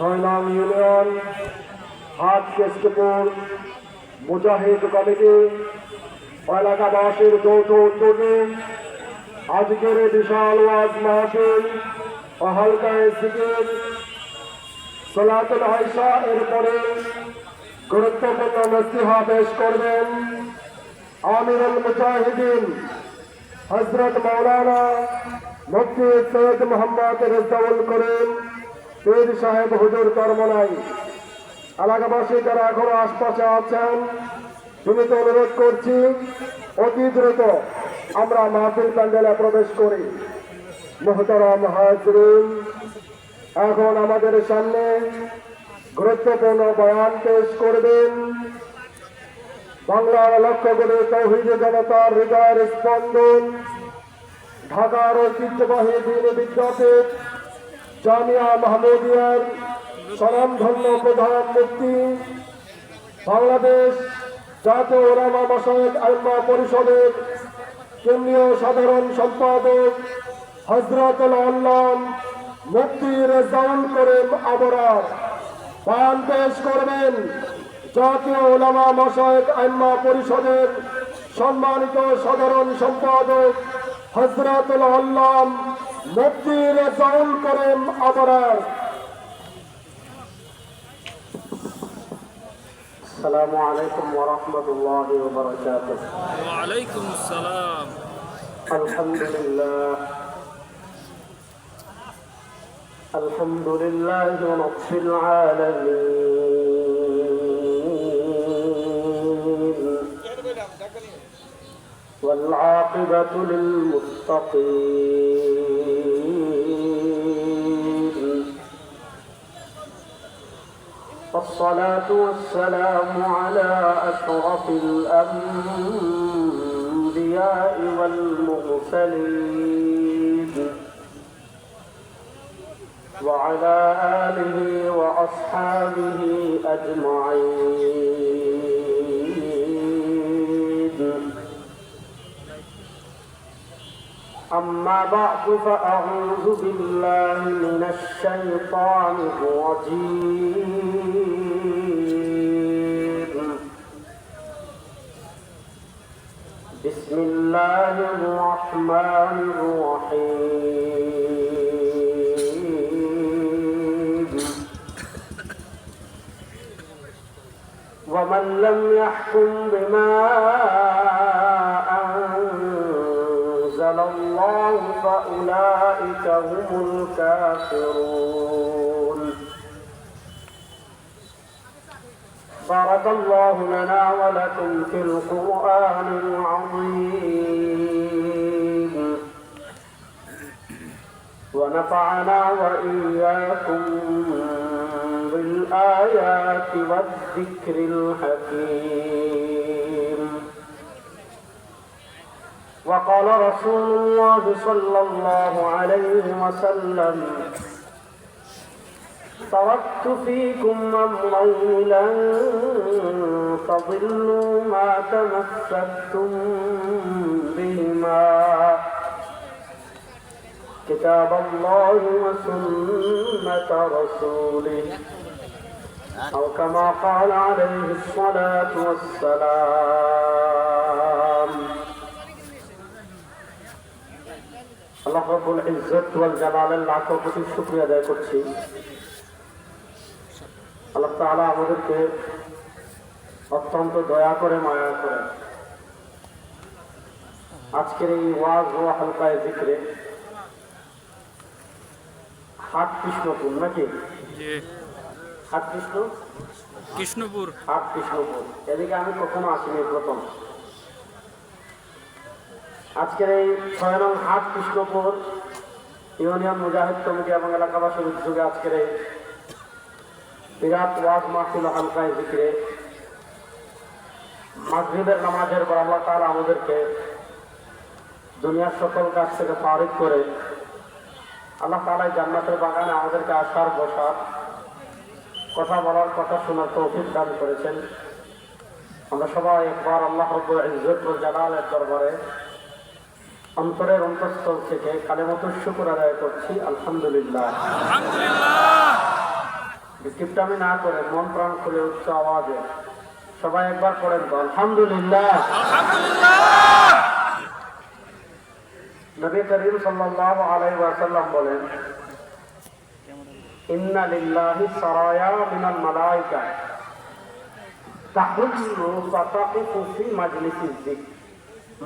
ছয় নং ইউনিয়ন হাট কেষ্টপুর মুজাহিদ কমিটি, এলাকাবাসীর যৌথ উদ্যোগে আজকের বিশাল ওয়াজ মাহফিল ও হালকায় সিকির সলাতুল আয়সা এরপরে গুরুত্বপূর্ণ নসিহা পেশ করবেন আমিরুল মুজাহিদিন হজরত মৌলানা মুফতি সৈয়দ মোহাম্মদ রেজাউল করিম। পীর সাহেব হুজুর করমনাই এলাকাবাসী যারা এখনও আশপাশে আছেন তুমি তো অনুরোধ করছি, অতি দ্রুত আমরা মাহফিল প্যান্ডেলে প্রবেশ করি। মোহতারাম হাজরিন, এখন আমাদের সামনে গুরুত্বপূর্ণ বয়ান পেশ করবেন। বাংলার লক্ষ্য করে তৌহিদ জনতার হৃদয়ের স্পন্দন, ঢাকার ঐতিহ্যবাহী দিন বিদ্যাপীঠ জামিয়া মাহমুদিয়ার স্বনামধন্য প্রধান মুক্তি, বাংলাদেশ জাতীয় ওলামা মাসায়ক আইমা পরিষদের কেন্দ্রীয় সাধারণ সম্পাদক হজরতুল আল্লাম মুক্তি রেজাউল করিম আবরার। পান পেশ করবেন জাতীয় ওলামা মাসায়ক আইমা পরিষদের সম্মানিত সাধারণ সম্পাদক হজরতুল আল্লাম মুক্তি রেজাউল করিম আবরার السلام عليكم ورحمة الله وبركاته ওয়ালাইকুম আসসালাম الحمد لله الحمد لله رب العالمين والعاقبة للمتقين والصلاة والسلام على أشرف الأنبياء والمرسلين. وعلى آله وأصحابه أجمعين. أما بعد فأعوذ بالله من الشيطان الرجيم. بسم الله الرحمن الرحيم. ومن لم يحكم بما هم الكافرون. بارك الله لنا ولكم في القرآن العظيم. ونفعنا وإياكم بالآيات والذكر الحكيم. وقال رسول الله صلى الله عليه وسلم تركت فيكم أمرين لن تضلوا ما تمسكتم بهما. كتاب الله وسنة رسوله. أو كما قال عليه الصلاة والسلام আল্লাহ রব্বুল ইজ্জত ওয়াল জালালের লাখো কোটি শুকরিয়া আদায় করছি। আল্লাহ তাআলা আমাদেরকে অত্যন্ত দয়া করে মায়া করে। আজকের এই ওয়াজ ও হালকায় জিক্রে হাট কৃষ্ণপুর নাকি? হাট কৃষ্ণ? কৃষ্ণপুর। হাট কৃষ্ণপুর। এদিকে আমি কখনো আসিনি প্রথম। আজকের এই ছয় নং হাট কৃষ্ণপুর ইউনিয়ন মুজাহিদ কমিটি এবং এলাকাবাসীর উদ্যোগে আজকের এই বিরাট ওয়াজ মাহফিল হালকায় জিক্রে মাগরিবের নামাজের পর আল্লাহ আমাদেরকে দুনিয়ার সকল কাছ থেকে ফারিক করে আল্লাহ তাআলা এই জান্নাতের বাগানে আমাদেরকে আসার বসার কথা বলার কথা শোনার তৌফিক দান করেছেন। আমরা সবাই একবার আল্লাহ রব্বুল ইজ্জত জালালের দরবারে অন্তরের অন্তঃস্থল থেকে কালেমত শুকুর আদায় করছি আলহামদুলিল্লাহ। আলহামদুলিল্লাহ। না করে মন প্রাণ খুলে উচ্চ আওয়াজে সবাই একবার পড়েন তো আলহামদুলিল্লাহ। নবী করিম সাল্লাল্লাহু আলাইহি ওয়াসাল্লাম বলেন ইন্না লিল্লাহি সারায়া মিনাল মালাইকা তাহরুজু ফাতাকিফু ফি মাজলিসিজ যিকর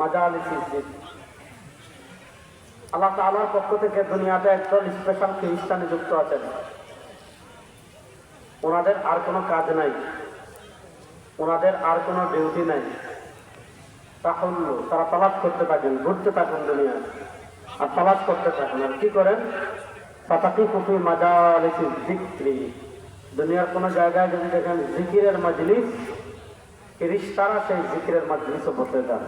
মাজালিসিজ যিকর আল্লাহ তাআলার পক্ষ থেকে দুনিয়াতে একজন স্পেশাল খ্রিস্টান যুক্ত আছেন। ওনাদের আর কোনো কাজ নাই। ওনাদের আর কোনো ডিউটি নাই। তখন তারা তালাশ করতে থাকেন, ঘুরতে থাকেন দুনিয়া আর তালাশ করতে থাকেন। আর কি করেন? পাতাকি কুফি মাজালিসি জিক্রি দুনিয়ার কোনো জায়গায় যদি দেখেন জিকিরের মজলিস ফিরিস্তারা সেই জিকিরের মজলিসে বসে যান।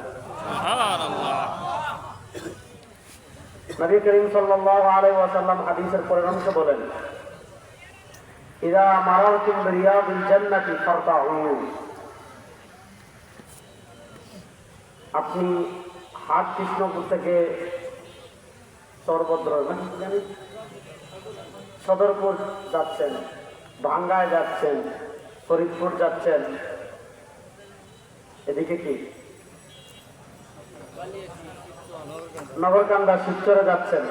নবী করিম সাল্লাল্লাহু আলাইহি ওয়াসাল্লাম হাদিসের পরিণামকে বলেন, ইদা মারাতুম বিরিয়াদিল জান্নাতি ফারতাউ আপনি হাট কৃষ্ণপুর থেকে সর্বদ্র নাকি সদরপুর যাচ্ছেন, ভাঙ্গায় যাচ্ছেন, ফরিদপুর যাচ্ছেন। এদিকে কি? নগরকান্দা শিবচরে যাচ্ছেন।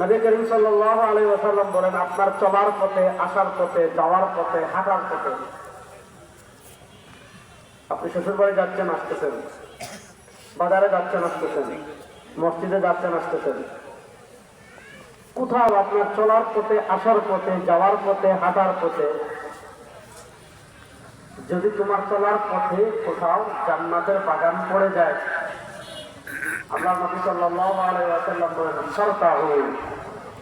নবী করিম সাল্লাল্লাহু আলাইহি ওয়াসাল্লাম বলেন, আপনার চলার পথে, আসার পথে, যাওয়ার পথে, হাঁটার পথে আপনি শ্বশুর বাড়ি যাচ্ছেন, আসতেছেন। বাজারে যাচ্ছেন, আসতেছেন। মসজিদে যাচ্ছেন, আসতেছেন। কোথাও আপনার চলার পথে, আসার পথে, যাওয়ার পথে, হাঁটার পথে, যদি তোমার চলার পথে কোথাও জান্নাতের বাগান পড়ে যায় আল্লাহ নবী সাল্লাল্লাহু আলাইহি ওয়াসাল্লাম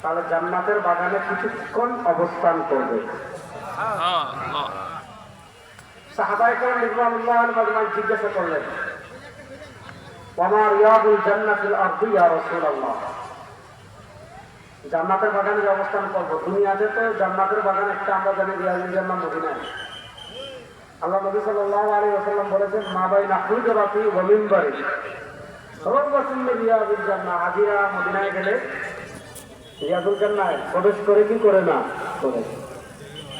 তাহলে জান্নাতের বাগানে কিছুক্ষণ অবস্থান করবে। জান্নাতের বাগানে অবস্থান করব, দুনিয়াতে তো জান্নাতের বাগান একটা আমরা জানি রিয়াজুল জান্নাত মদিনায় আল্লাহ নবী সাল্লাল্লাহু আলাইহি ওয়াসাল্লাম বলেছেন, মা বাইনা হুজরাতি ওয়া মিনবারি প্রবেশ করে কি করে না? করে।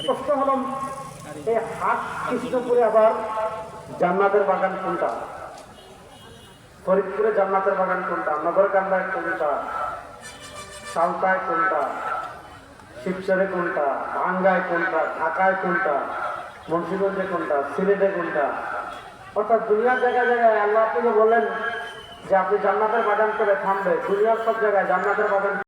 প্রশ্ন হলো এই হাট কৃষ্ণপুরে আবার জান্নাতের বাগান কোনটা? ফরিদপুরে জান্নাতের বাগান কোনটা? নগরকান্দায় কোনটা? সালতায় কোনটা? শিবচরে কোনটা? ভাঙ্গায় কোনটা? ঢাকায় কোনটা? মুন্সিগঞ্জে কোনটা? সিলেটে কোনটা? অর্থাৎ দুনিয়ার জায়গায় জায়গায় আল্লাহ আপনি যে বললেন যে আপনি জান্নাতের বাগান করে থামবে দুনিয়ার সব জায়গায় জান্নাতের বাগান